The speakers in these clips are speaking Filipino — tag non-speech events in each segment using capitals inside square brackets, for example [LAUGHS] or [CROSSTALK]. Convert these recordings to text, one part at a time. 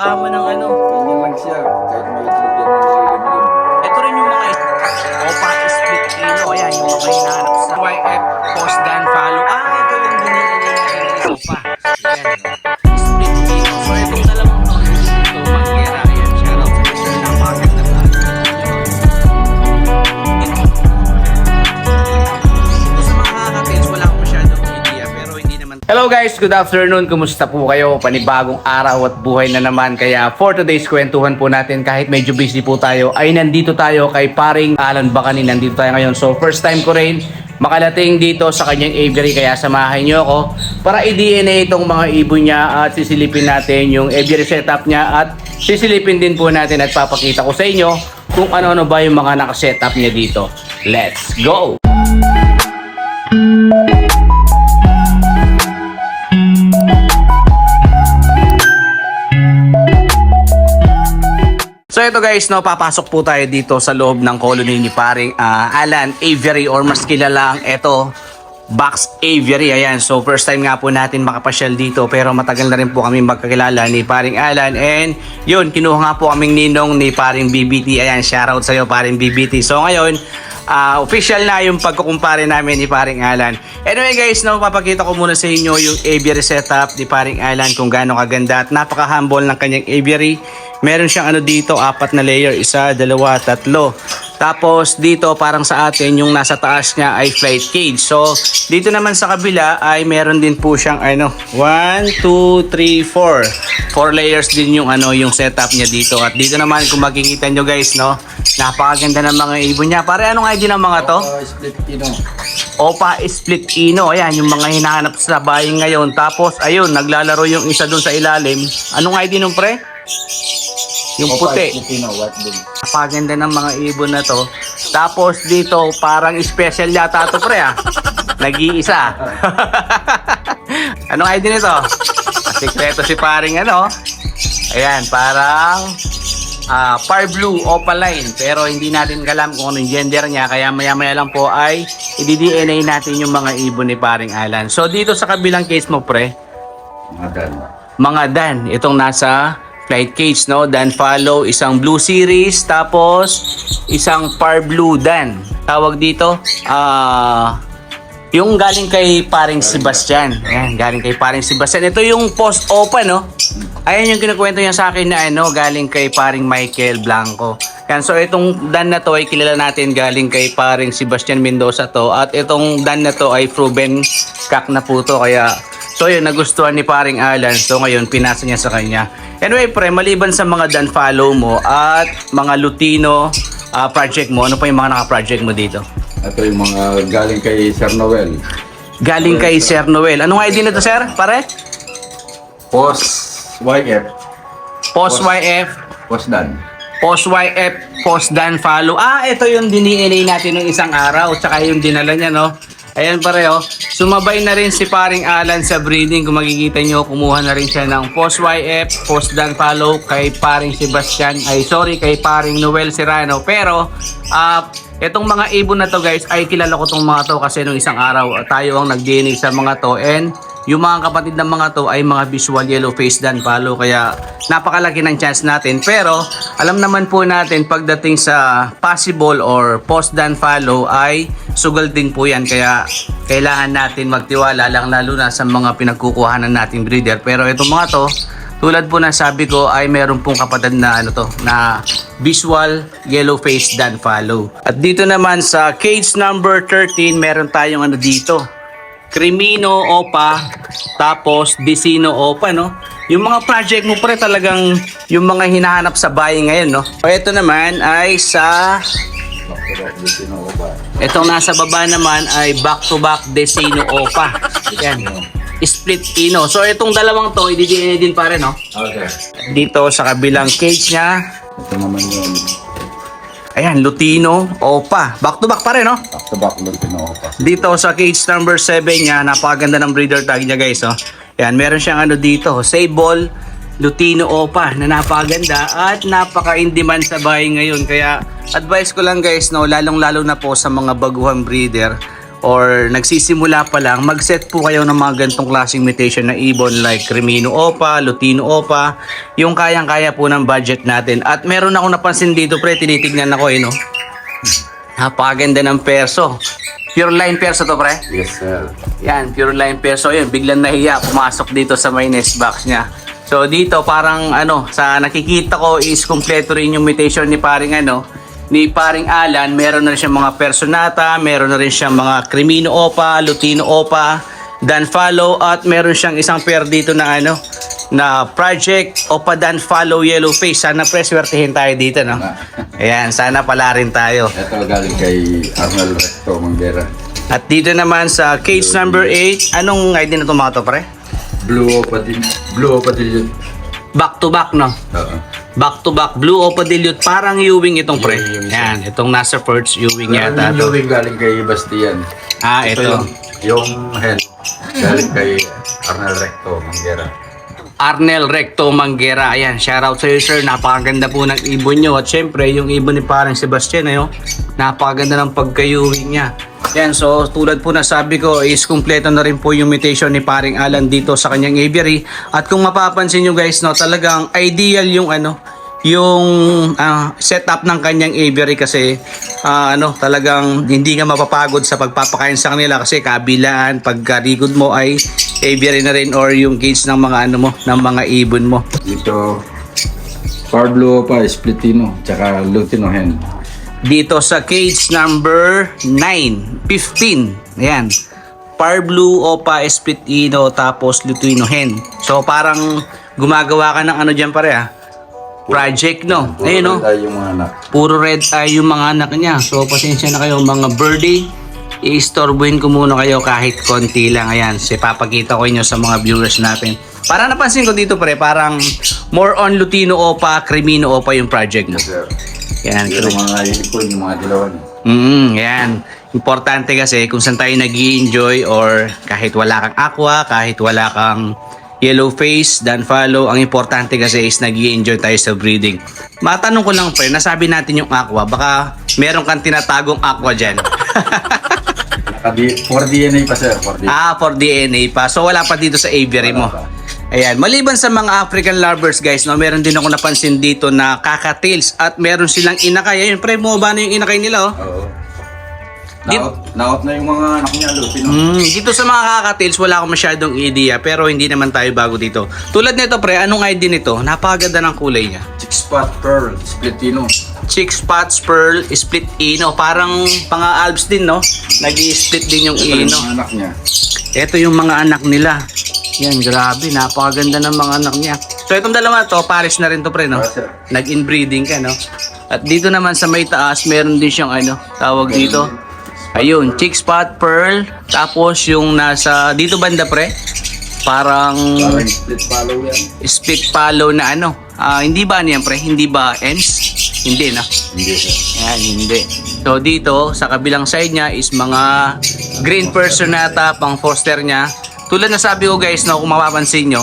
Amo ng ano. Ganyan lang siya. Kahit may itlog yan ang nililimlim. Ito rin yung mga Opa split kilo. Ayan, yung mga hinahanap sa YF post dan follow. Ah, Hello guys, good afternoon. Kumusta po kayo? Panibagong araw at buhay na naman. Kaya for today's kwentuhan po natin, kahit medyo busy po tayo, ay nandito tayo kay paring Alan Bacani. Nandito tayo ngayon. So first time ko rin makalating dito sa kanyang aviary. Kaya samahan niyo ako para i-DNA itong mga ibon niya at sisilipin natin yung aviary setup niya at sisilipin din po natin at papakita ko sa inyo kung ano-ano ba yung mga nakasetup niya dito. Let's go! So ito guys, no, papasok po tayo dito sa loob ng colony ni paring ah, Alan Aviary or mas kilala ang ito Box Aviary. Ayan, so first time nga po natin makapasyal dito pero matagal na rin po kami magkakilala ni paring Alan and yun, kinuha nga po kaming ninong ni paring BBT. Ayan, shoutout sa'yo paring BBT. So ngayon, ah, official na yung pagkukumpare namin ni paring Alan. Anyway guys, no, papakita ko muna sa inyo yung aviary setup ni paring Alan kung gaano kaganda at napaka-humble ng kanyang aviary. Meron siyang ano dito, apat na layer, isa, dalawa, tatlo. Tapos dito parang sa atin yung nasa taas niya ay flight cage. So dito naman sa kabila ay meron din po siyang ano 1 2 3 4. 4 layers din yung ano yung setup niya dito. At dito naman kung makikita nyo guys no, napakaganda ng mga ibon niya. Pare anong ID ng mga to? Ah, split pino. Opa Split Ino. Ayan, yung mga hinahanap sa bahay ngayon. Tapos, ayun, naglalaro yung isa dun sa ilalim. Anong ID nung pre? Yung puti. Napaganda ng mga ibon na to. Tapos dito, parang special yata to pre ah. Nag-iisa. [LAUGHS] Anong ID nito? Sikreto si paring ano. Ayan, parang ah par blue opaline pero hindi natin alam kung anong gender niya kaya maya maya lang po ay i-DNA natin yung mga ibon ni paring Alan. So dito sa kabilang case mo pre, Madan. mga Dan, itong nasa flight cage, no? Dan follow, isang blue series, tapos isang par blue Dan. Tawag dito, ah, yung galing kay paring Sebastian. Ayan, galing kay paring Sebastian. Ito yung post open, no? Ayan yung kinukwento niya sa akin na ano, galing kay paring Michael Blanco. Yan, so itong Dan na to ay kilala natin galing kay paring Sebastian Mendoza to. At itong Dan na to ay proven kak na po to. Kaya So yun, nagustuhan ni paring Alan. So ngayon, pinasa niya sa kanya. Anyway, pre, maliban sa mga dan follow mo at mga Lutino ah, project mo, ano pa yung mga naka-project mo dito? Ito yung mga galing kay Sir Noel. Galing kay Sir Noel. Anong ID nito, sir? Pare? Post YF. Post YF, Post Dan. Post YF, Post Dan follow. Ah, ito yung diniinay natin ng isang araw. Tsaka yung dinala niya, no? Ayan pareho. Sumabay na rin si paring Alan sa breeding. Kung makikita nyo, kumuha na rin siya ng Post YF, Post Dan follow kay paring Sebastian. Ay, sorry, kay paring Noel Serrano. Pero, ah, Itong mga ibon na to guys ay kilala ko tong mga to kasi nung isang araw uh, tayo ang nag-DNA sa mga to and yung mga kapatid ng mga to ay mga visual yellow face dan palo kaya napakalaki ng chance natin pero alam naman po natin pagdating sa possible or post dan follow ay sugal din po yan kaya kailangan natin magtiwala lang lalo na sa mga pinagkukuhanan nating breeder pero itong mga to tulad po ng sabi ko ay meron pong kapatid na ano to na visual yellow face dan follow. At dito naman sa cage number 13 meron tayong ano dito. Crimino Opa tapos Dicino Opa no. Yung mga project mo pre talagang yung mga hinahanap sa bahay ngayon no. O ito naman ay sa Back to back. Itong nasa baba naman ay back-to-back Decino Opa. Yan. Split Ino. So itong dalawang to, i-DNA din pare no? Okay. Dito sa kabilang cage niya. Ito naman yung Ayan, Lutino Opa. Back-to-back pa rin no? back to back Lutino Opa. Dito sa cage number 7 niya, napakaganda ng breeder tag niya guys. Oh. Ayan, meron siyang ano dito, Sable Lutino Opa na napakaganda at napaka-in-demand sa bahay ngayon. Kaya advice ko lang guys, no, lalong-lalo na po sa mga baguhang breeder, or nagsisimula pa lang, mag-set po kayo ng mga ganitong klaseng mutation na ibon like Cremino Opa, Lutino Opa, yung kayang-kaya po ng budget natin. At meron ako napansin dito pre, tinitignan ako eh no. Napakaganda ng perso. Pure line perso to pre. Yes, sir. Yan, pure line perso yun. Biglang nahiya, pumasok dito sa may nest box niya. So dito parang ano, sa nakikita ko is kompleto rin yung mutation ni paring ano, ni paring Alan. Meron na rin siyang mga personata, meron na rin siyang mga Cremino Opa, Lutino Opa, Dan Follow at meron siyang isang pair dito na ano, na Project Opa Dan Follow Yellow Face. Sana preswertihin tayo dito, no? [LAUGHS] Ayan, sana pala rin tayo. Ito galing kay Arnel Recto Manguera. At dito naman sa cage number 8, anong ID na ito mga to, pre? Blue Opadil. Blue Opadil yun. Back to back, no? Oo. Back to back, blue o dilute, parang Ewing itong pre. Ewing, Ewing. Yan, itong nasa first Ewing yata Yung to. Ewing galing kay Bastian. Ah, ito. Yung, yung hen galing kay Arnel Recto Manguera. Arnel Recto Manguera. Ayan, shoutout sa iyo sir. Napakaganda po ng ibon nyo. At syempre, yung ibon ni parang Sebastian, ayo, napakaganda ng pagka-Ewing niya. Yan, so tulad po na sabi ko is kumpleto na rin po yung mutation ni paring Alan dito sa kanyang aviary. At kung mapapansin nyo guys, no, talagang ideal yung ano, yung ah, setup ng kanyang aviary kasi ah, ano talagang hindi ka mapapagod sa pagpapakain sa kanila kasi kabilaan pagkarigod mo ay aviary na rin or yung cage ng mga ano mo ng mga ibon mo. Dito, Blue pa, Splitino, tsaka Lutino hen. dito sa cage number 9 15 ayan. Par Blue Opa Espritino tapos Lutuino Hen. So parang gumagawa ka ng ano dyan pare ah project no ayun no Tayo yung mga anak. puro red eye yung mga anak niya. So, pasensya na kayo mga birdie. I-storbuin ko muna kayo kahit konti lang. Ayan, si papakita ko inyo sa mga viewers natin. Para napansin ko dito pre, parang more on Lutino Opa, Cremino Opa yung project mo. Yes, sir. Yan, Yung mga unicorn, yung mga dilawan. Mm, yan. Importante kasi kung saan tayo nag enjoy or kahit wala kang aqua, kahit wala kang yellow face, dan follow, ang importante kasi is nag enjoy tayo sa breeding. Matanong ko lang pre, nasabi natin yung aqua, baka meron kang tinatagong aqua dyan. [LAUGHS] For DNA pa, sir. For DNA. ah, for DNA pa. So wala pa dito sa aviary mo. Ayan, maliban sa mga African lovers guys, no, meron din ako napansin dito na kakatails at meron silang inakay. Ayun, pre, mo ba na yung inakay nila oh? Oo. Naot, naot na yung mga anak niya, Lutino. Mm, dito sa mga kakatails, wala akong masyadong idea pero hindi naman tayo bago dito. Tulad nito pre, anong ID nito? Napakaganda ng kulay niya. Six spot pearl, Splitino. Chick spots, pearl, split ino. Parang panga albs din, no? Nag-i-split din yung Ito yung ino. mga anak niya. Ito yung mga anak nila. Yan, grabe. Napakaganda ng mga anak niya. So, itong dalawa to, Paris na rin to, pre, no? Ah, sir. Nag-inbreeding ka, no? At dito naman sa may taas, meron din siyang ano, tawag dito. Ayun, chick spot, pearl. Tapos yung nasa, dito banda, pre. Parang Parang split follow yan. split follow na ano. Ah, hindi ba ano yan, pre? Hindi ba ends? Hindi, no? Hindi. Ayan, hindi. So dito, sa kabilang side niya is mga green personata pang foster niya. Tulad na sabi ko guys, no, kung mapapansin nyo,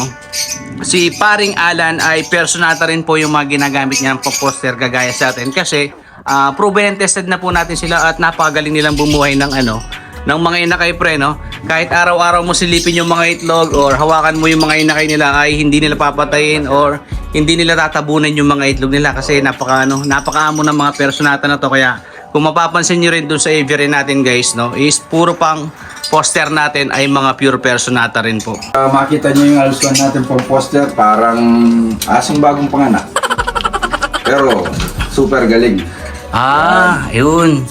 si paring Alan ay personata rin po yung mga ginagamit niya ng poster kagaya sa atin kasi ah, proven and tested na po natin sila at napakagaling nilang bumuhay ng ano ng mga inakay pre no kahit araw-araw mo silipin yung mga itlog or hawakan mo yung mga inakay nila ay hindi nila papatayin or hindi nila tatabunan yung mga itlog nila kasi napaka ano napakaamo ng mga personata na to kaya kung mapapansin nyo rin dun sa aviary natin guys no is puro pang poster natin ay mga pure personata rin po Ah, makita niyo yung alusuan natin pang poster, parang asong bagong panganak. [LAUGHS] Pero, super galing. Ah yun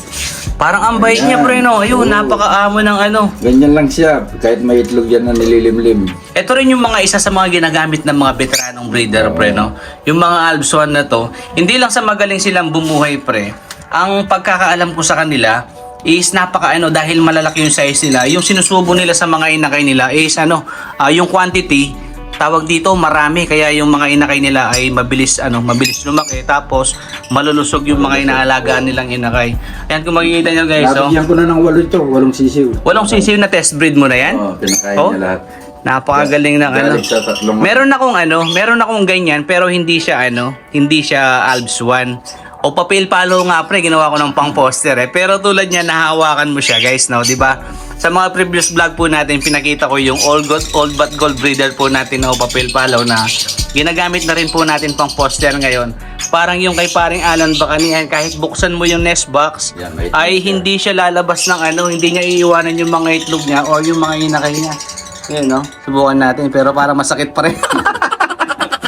parang ang bait niya pre no ayun napakaamo ng ano Ganyan lang siya, kahit may itlog yan na nililimlim. Ito rin yung mga isa sa mga ginagamit ng mga veteranong breeder, pre, no? Yung mga Albswan na to, hindi lang sa magaling silang bumuhay, pre. Ang pagkakaalam ko sa kanila is napaka ano dahil malalaki yung size nila. Yung sinusubo nila sa mga inakay nila is ano, ah, yung quantity tawag dito marami kaya yung mga inakay nila ay mabilis ano mabilis lumaki tapos malulusog yung mga inaalagaan nilang inakay ayan kung makikita nyo guys oh, Nabigyan ko na ng walo ito, walong sisiw. walang sisiw na test breed mo na yan Oo, pinakain Oh? niya lahat. napakagaling ng ano Meron akong ano, meron akong ganyan pero hindi siya ano, hindi siya Alps 1. O papel palo nga pre, ginawa ko ng pang poster eh. Pero tulad niya, nahawakan mo siya guys, no? 'di ba? Sa mga previous vlog po natin, pinakita ko yung old, gold, old but gold breeder po natin na papel palo na ginagamit na rin po natin pang poster ngayon. Parang yung kay paring Alan Bacanian, kahit buksan mo yung nest box, may ay hindi siya lalabas ng ano, hindi niya iiwanan yung mga itlog niya o yung mga inakay niya. Yan no, subukan natin pero para masakit pa rin. [LAUGHS]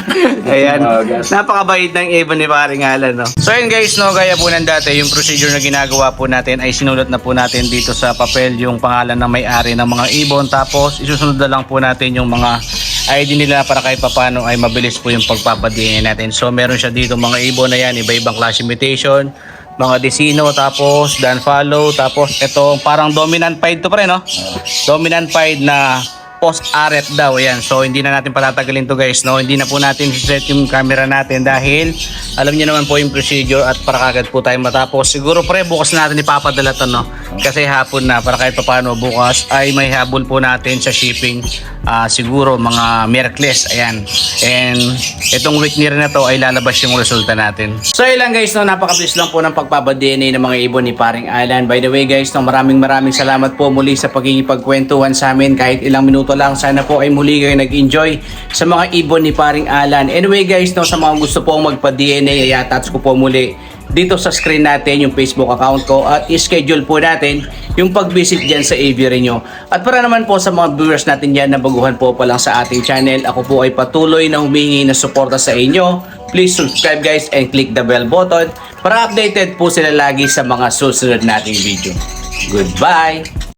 [LAUGHS] Ayan. Napakabait ng ibon ni paring Alan, no? So yun guys, no, gaya po ng dati, yung procedure na ginagawa po natin ay sinulat na po natin dito sa papel yung pangalan ng may-ari ng mga ibon. Tapos isusunod na lang po natin yung mga ID nila para kahit papano ay mabilis po yung pagpapadingin natin. So meron siya dito mga ibon na yan, iba-ibang class imitation, mga Desino, tapos Dan Follow, tapos ito parang dominant pied to pre, no? Dominant pied na post aret daw yan. So hindi na natin patatagalin to guys, no? Hindi na po natin set yung camera natin dahil alam niyo naman po yung procedure at para kagad po tayo matapos. Siguro pre, bukas na natin ipapadala to, no? Kasi hapon na para kahit paano bukas ay may habol po natin sa shipping ah, siguro mga Merkles. Ayan. And itong week ni na to ay lalabas yung resulta natin. So lang guys, no? Napakabilis lang po ng pagpapa-DNA ng mga ibon ni Paring Island. By the way guys, no, maraming maraming salamat po muli sa pagkikipagkwentuhan sa amin kahit ilang minuto lang. Sana po ay muli kayo nag-enjoy sa mga ibon ni Paring Alan. Anyway guys, no, sa mga gusto pong magpa-DNA, ay attach ko po muli dito sa screen natin yung Facebook account ko at i-schedule po natin yung pag-visit dyan sa aviary nyo. At para naman po sa mga viewers natin dyan na baguhan po pa lang sa ating channel, ako po ay patuloy na humingi ng suporta sa inyo. Please subscribe guys and click the bell button para updated po sila lagi sa mga susunod nating video. Goodbye!